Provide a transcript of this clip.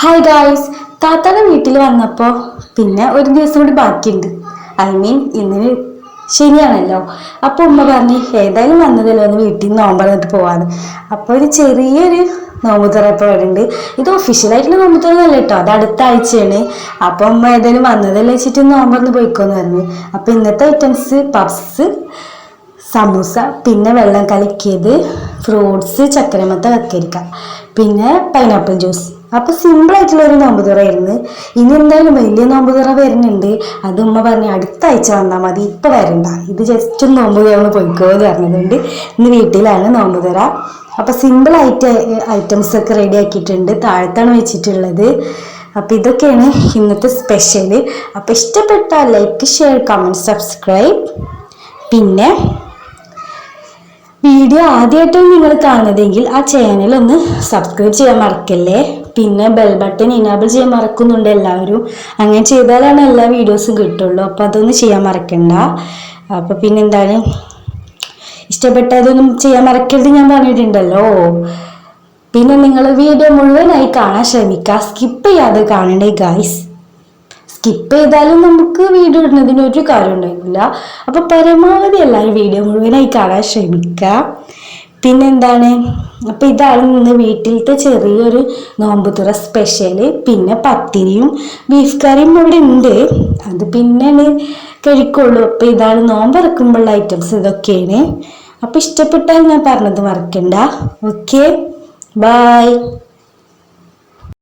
Hi guys താത്താടെ വീട്ടിൽ വന്നപ്പോൾ പിന്നെ ഒരു ദിവസം കൂടി ബാക്കിയുണ്ട്. ഐ മീൻ ഇന്ന് ശരിയാണല്ലോ. അപ്പോൾ ഉമ്മ പറഞ്ഞ് ഏതായാലും വന്നതല്ലോ ഒന്ന് വീട്ടിൽ നിന്ന് നോമ്പ് പോവാണ് അപ്പോൾ ഒരു ചെറിയൊരു നോമ്പ് ഇപ്പോൾ വരുന്നുണ്ട് ഇത് ഒഫീഷ്യലായിട്ടുള്ള നോമ്പ് തുറന്നല്ല കേട്ടോ അത് അടുത്ത ആഴ്ചയാണ്. അപ്പോൾ ഉമ്മ ഏതായാലും വന്നതല്ലേ വെച്ചിട്ട് നോമ്പറന്ന് പോയിക്കോന്ന് പറഞ്ഞു. അപ്പോൾ ഇന്നത്തെ ഐറ്റംസ് പഫ്സ് സമൂസ പിന്നെ വെള്ളം കലക്കിയത് ഫ്രൂട്ട്സ് ചക്കരമത്ത കക്കരിക്ക പിന്നെ പൈനാപ്പിൾ ജ്യൂസ് അപ്പൊ സിമ്പിൾ ആയിട്ടുള്ള ഒരു നോമ്പുതുറ ആയിരുന്നു. ഇനി എന്തായാലും വലിയ നോമ്പുതുറ വരുന്നുണ്ട്. അത് ഉമ്മ പറഞ്ഞു അടുത്ത ആഴ്ച വന്നാൽ മതി. ഇപ്പൊ വരണ്ട. ഇത് ജസ്റ്റ് ഒന്ന് നോമ്പ് തുറന്ന് പോയിക്കോ എന്ന് പറഞ്ഞതുകൊണ്ട് ഇന്ന് വീട്ടിലാണ് നോമ്പുതുറ. അപ്പോൾ അപ്പൊ സിമ്പിൾ ആയിട്ട് ഐറ്റംസ് ഒക്കെ റെഡി ആക്കിയിട്ടുണ്ട്. താഴത്താണ് വെച്ചിട്ടുള്ളത്. അപ്പൊ ഇതൊക്കെയാണ് ഇന്നത്തെ സ്പെഷ്യൽ അപ്പൊ ഇഷ്ടപ്പെട്ട ലൈക്ക് ഷെയർ കമന്റ് സബ്സ്ക്രൈബ് പിന്നെ വീഡിയോ ആദ്യമായിട്ടാണ് നിങ്ങൾ കാണുന്നതെങ്കിൽ ആ ചാനൽ ഒന്ന് സബ്സ്ക്രൈബ് ചെയ്യാൻ മറക്കല്ലേ? പിന്നെ ബെൽ ബട്ടൺ ഇനാബിൾ ചെയ്യാൻ മറക്കുന്നുണ്ട് എല്ലാവരും. അങ്ങനെ ചെയ്താലാണ് എല്ലാ വീഡിയോസും കിട്ടുള്ളൂ. അപ്പോൾ അതൊന്നും ചെയ്യാൻ മറക്കണ്ട. അപ്പോൾ പിന്നെ എന്താണ് ഇഷ്ടപ്പെട്ടതൊന്നും ചെയ്യാൻ മറക്കരുത് ഞാൻ പറഞ്ഞിട്ടുണ്ടല്ലോ. പിന്നെ നിങ്ങൾ വീഡിയോ മുഴുവനായി കാണാൻ ശ്രമിക്കുക. സ്കിപ്പ് ചെയ്യാതെ കാണണ്ടേ ഗായ്സ് സ്കിപ്പ് ചെയ്താലും നമുക്ക് വീഡിയോ ഇടുന്നതിന് ഒരു കാര്യം ഉണ്ടായിട്ടില്ല അപ്പോൾ പരമാവധി എല്ലാവരും വീഡിയോ മുഴുവനായി കാണാൻ ശ്രമിക്കുക. പിന്നെന്താണ്? അപ്പോൾ ഇതാണ് ഇന്ന് വീട്ടിലത്തെ ചെറിയൊരു നോമ്പുതുറ സ്പെഷ്യൽ പിന്നെ പത്തിരിയും ബീഫ് കറിയും ഇവിടെ ഉണ്ട്. അത് പിന്നെയാണ് കഴിക്കുള്ളൂ. അപ്പോൾ ഇതാണ് നോമ്പിറക്കുമ്പോഴുള്ള ഐറ്റംസ് ഇതൊക്കെയാണ്. അപ്പോൾ ഇഷ്ടപ്പെട്ടാൽ ഞാൻ പറഞ്ഞത് മറക്കണ്ട. Okay bye